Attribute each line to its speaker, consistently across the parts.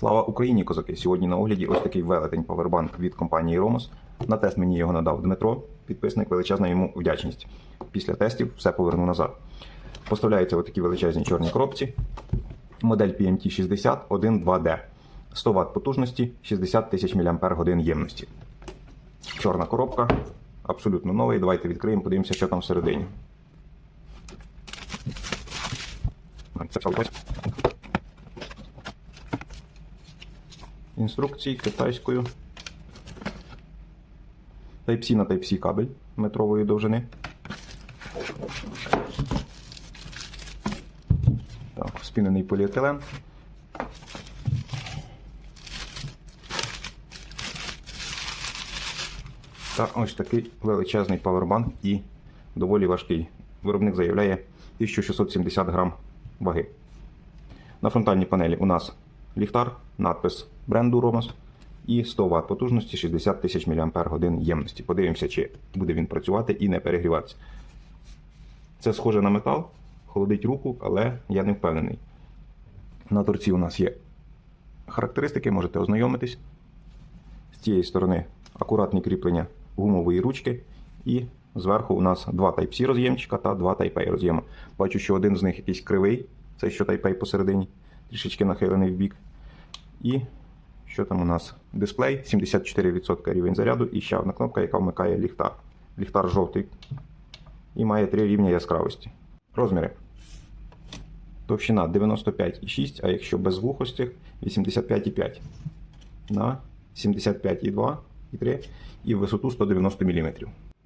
Speaker 1: Слава Україні, козаки! Сьогодні на огляді ось такий велетень павербанк від компанії Romos. На тест мені його надав Дмитро, підписник, величезна йому вдячність. Після тестів все поверну назад. Поставляються ось такі величезні чорні коробці. Модель PMT 60 1.2D. 100 Вт потужності, 60 тисяч мАч ємності. Чорна коробка, абсолютно новий. Давайте відкриємо, подивимося, що там всередині. Це все ось. Інструкції китайською. Type-C на Type-C кабель метрової довжини. Так, спінений поліетилен. Та ось такий величезний павербанк і доволі важкий. Виробник заявляє 1670 грам ваги. На фронтальній панелі у нас ліхтар, надпис бренду Romos і 100 Вт потужності 60 тисяч мАч ємності. Подивимося, чи буде він працювати і не перегріватися. Це схоже на метал, холодить руку, але я не впевнений. На торці у нас є характеристики, можете ознайомитись. З цієї сторони акуратні кріплення гумової ручки. І зверху у нас два Type-C роз'ємчика та два Type-A роз'єма. Бачу, що один з них якийсь кривий, це що Type-A посередині, трішечки нахилений в бік. І що там у нас? Дисплей, 74% рівень заряду і ще одна кнопка, яка вмикає ліхтар. Ліхтар жовтий і має три рівня яскравості. Розміри. Товщина 95,6, а якщо без вухостях 85,5 на 75,2 і 3 і висоту 190 мм.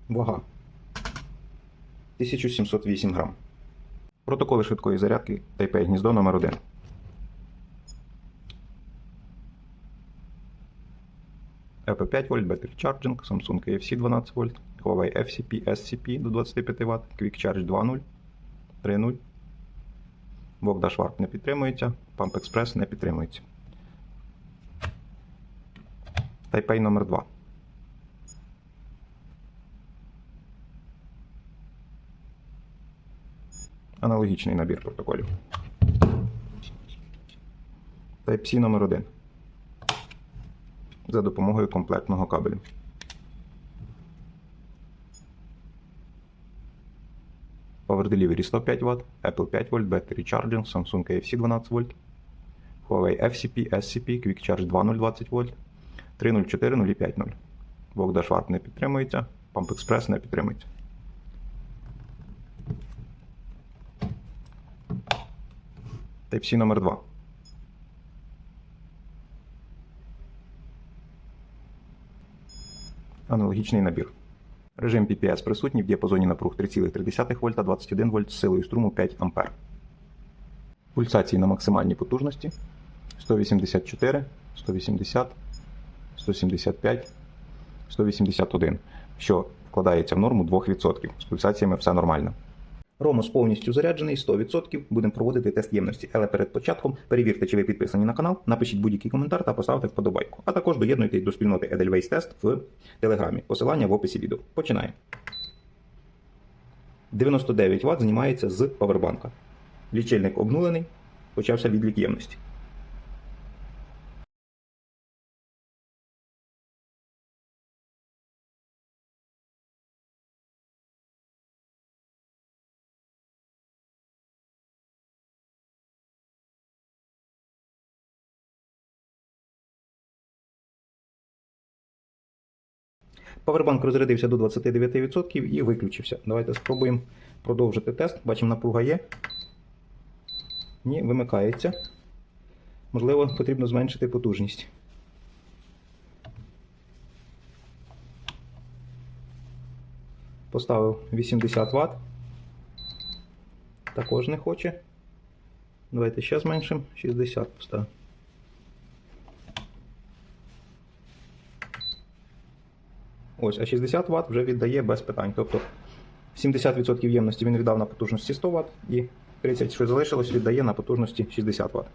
Speaker 1: Вага 1708 грам. Протоколи швидкої зарядки Type-A гніздо номер 1 EP5 вольт, Battery Charging, Samsung AFC 12 вольт, Huawei FCP, SCP до 25 Вт, Quick Charge 2.0, 3.0. Вок Dash Warp не підтримується, Pump Express не підтримується. Type-A номер 2 Аналогічний набір протоколів. Type-C номер 1 за допомогою комплектного кабелю. Power Delivery 105 Вт, Apple 5 вольт, Battery Charging, Samsung AFC 12 вольт, Huawei FCP, SCP, Quick Charge 2.0 20 вольт, 3.04, 0.5.0. Вок не підтримується, Pump Express не підтримується. Type-C номер 2 Аналогічний набір. Режим PPS присутній в діапазоні напруг 3,3 В 21 В з силою струму 5 А. Пульсації на максимальній потужності 184, 180, 175, 181, що вкладається в норму 2%. З пульсаціями все нормально. Ромос повністю заряджений 100%. Будемо проводити тест ємності. Але перед початком перевірте, чи ви підписані на канал, напишіть будь-який коментар та поставте вподобайку. А також доєднуйтесь до спільноти Edelweiss Test в Телеграмі. Посилання в описі відео. Починаємо. 99 Вт знімається з павербанка. Лічильник обнулений, почався відлік ємності. Павербанк розрядився до 29% і виключився. Давайте спробуємо продовжити тест. Бачимо, напруга є. Ні, вимикається. Можливо, потрібно зменшити потужність. Поставив 80 Вт. Також не хоче. Давайте ще зменшимо. 60 поставимо. Ось, а 60 Вт вже віддає без питань. Тобто 70% ємності він віддав на потужності 100 Вт і 30, що залишилось, віддає на потужності 60 Вт.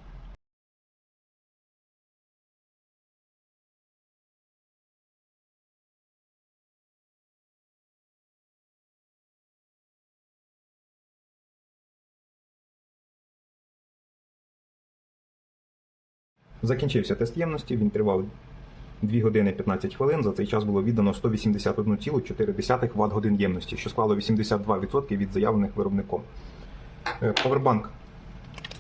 Speaker 1: Закінчився тест ємності, він тривав 2 години 15 хвилин. За цей час було віддано 181,4 Вт годин ємності, що склало 82% від заявлених виробником. Е, Повербанк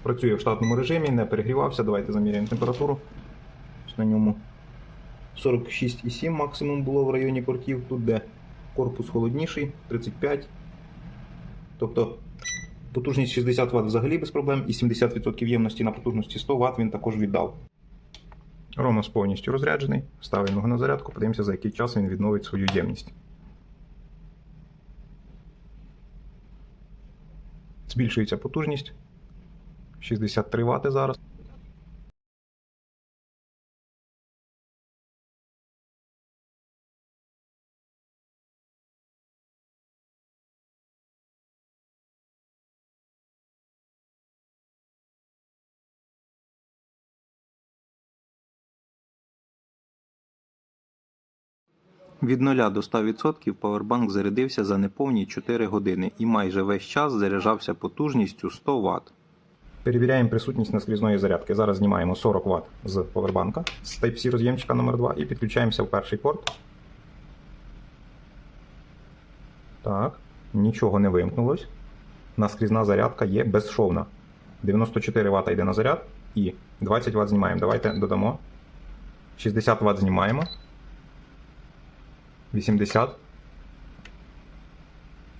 Speaker 1: працює в штатному режимі, не перегрівався. Давайте заміряємо температуру. На ньому 46,7 максимум було в районі портів. Тут, де корпус холодніший, 35. Тобто потужність 60 Вт взагалі без проблем, і 70% ємності на потужності 100 Вт він також віддав. Ромас повністю розряджений. Ставимо його на зарядку, подивимося, за який час він відновить свою ємність. Збільшується потужність. 63 Вт зараз.
Speaker 2: Від 0 до 100% павербанк зарядився за неповні 4 години і майже весь час заряджався потужністю 100 Вт.
Speaker 1: Перевіряємо присутність наскрізної зарядки. Зараз знімаємо 40 Вт з повербанка з Type-C роз'ємчика номер 2 і підключаємося в перший порт. Так, нічого не вимкнулось. Наскрізна зарядка є безшовна. 94 Вт йде на заряд і 20 Вт знімаємо. Давайте додамо. 60 Вт знімаємо. 80.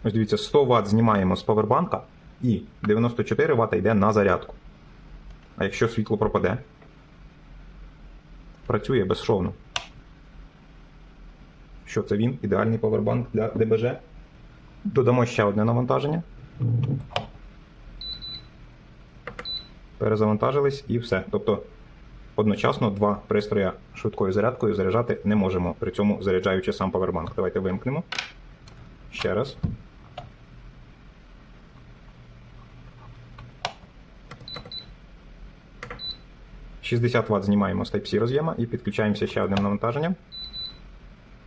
Speaker 1: Ось дивіться, 100 Вт знімаємо з павербанка і 94 Вт йде на зарядку. А якщо світло пропаде, працює безшовно. Що це він? Ідеальний павербанк для ДБЖ. Додамо ще одне навантаження. Перезавантажились і все. Тобто одночасно два пристрої швидкою зарядкою заряджати не можемо, при цьому заряджаючи сам павербанк. Давайте вимкнемо. Ще раз. – 60 Вт знімаємо з Type-C роз'єма і підключаємося ще одним навантаженням.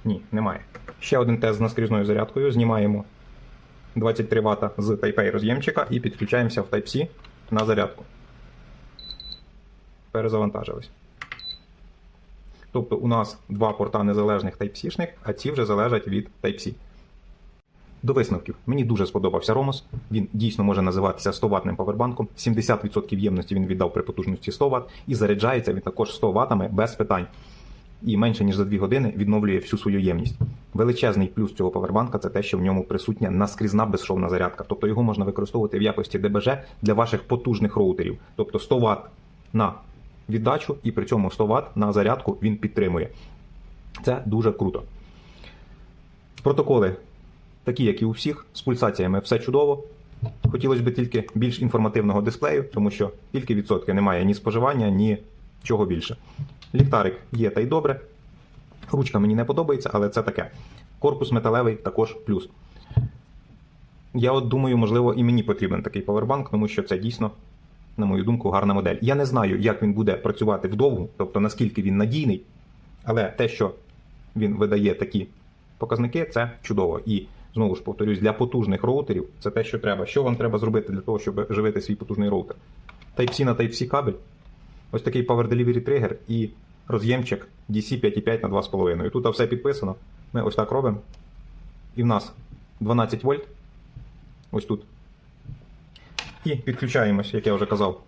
Speaker 1: Ні, немає. Ще один тест з наскрізною зарядкою. Знімаємо 23 Вт з Type-A роз'ємчика і підключаємося в Type-C на зарядку. Перезавантажились. Тобто у нас два порта незалежних Type-C-шних, а ці вже залежать від Type-C. До висновків. Мені дуже сподобався Ромос. Він дійсно може називатися 100 ватним павербанком. 70% ємності він віддав при потужності 100 Вт і заряджається він також 100 ватами без питань. І менше ніж за 2 години відновлює всю свою ємність. Величезний плюс цього павербанка це те, що в ньому присутня наскрізна безшовна зарядка. Тобто його можна використовувати в якості ДБЖ для ваших потужних роутерів. Тобто 100 Вт на віддачу і при цьому 100 Вт на зарядку він підтримує. Це дуже круто. Протоколи такі, як і у всіх, з пульсаціями все чудово. Хотілося б тільки більш інформативного дисплею, тому що тільки відсотки немає ні споживання, ні чого більше. Ліхтарик є та й добре. Ручка мені не подобається, але це таке. Корпус металевий також плюс. Я от думаю, можливо, і мені потрібен такий павербанк, тому що це дійсно, на мою думку, гарна модель. Я не знаю, як він буде працювати вдовгу, тобто наскільки він надійний, але те, що він видає такі показники, це чудово. І знову ж повторюсь, для потужних роутерів це те, що треба. Що вам треба зробити для того, щоб живити свій потужний роутер? Type-C на Type-C кабель, ось такий Power Delivery Trigger і роз'ємчик DC 5.5 на 2,5. Тут все підписано. Ми ось так робимо. І в нас 12 вольт. Ось тут. І підключаємось, як я вже казав,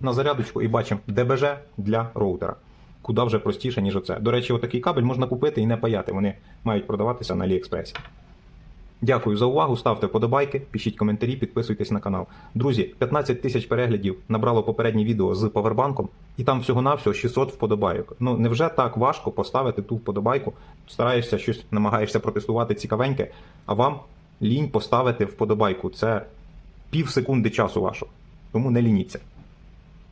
Speaker 1: на зарядочку і бачимо ДБЖ для роутера. Куди вже простіше, ніж оце. До речі, отакий кабель можна купити і не паяти. Вони мають продаватися на AliExpress. Дякую за увагу. Ставте вподобайки, пишіть коментарі, підписуйтесь на канал. Друзі, 15 тисяч переглядів набрало попереднє відео з павербанком, і там всього-навсього 600 вподобайок. Ну невже так важко поставити ту вподобайку? Стараєшся щось, намагаєшся протестувати цікавеньке, а вам лінь поставити вподобайку. Це пів секунди часу вашого. Тому не лініться.